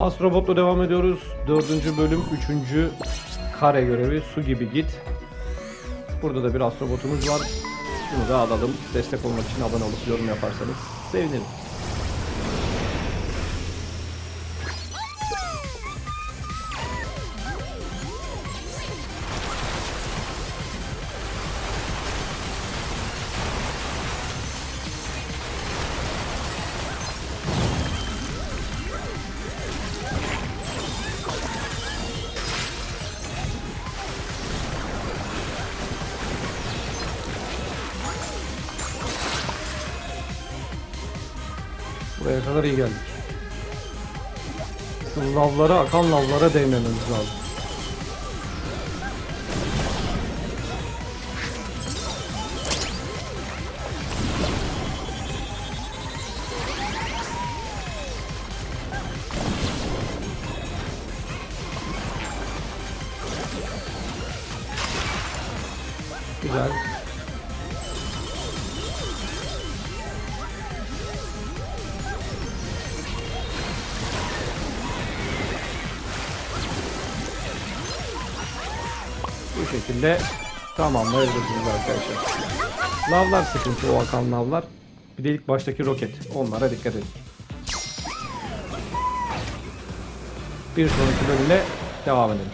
Astrobot'la devam ediyoruz. Dördüncü bölüm, üçüncü kare görevi. Su gibi git. Burada da bir astrobotumuz var. Şunu da alalım. Destek olmak için abone olup yorum yaparsanız sevinirim. Buraya kadar iyi geldik. Şu lavlara, akan lavlara değmememiz lazım. Güzel. Bu şekilde tamamlayabilirsiniz arkadaşlar. Lavlar sıkıntı o akan lavlar. Bir de ilk baştaki roket. Onlara dikkat edin. Bir sonraki bölümde devam edelim.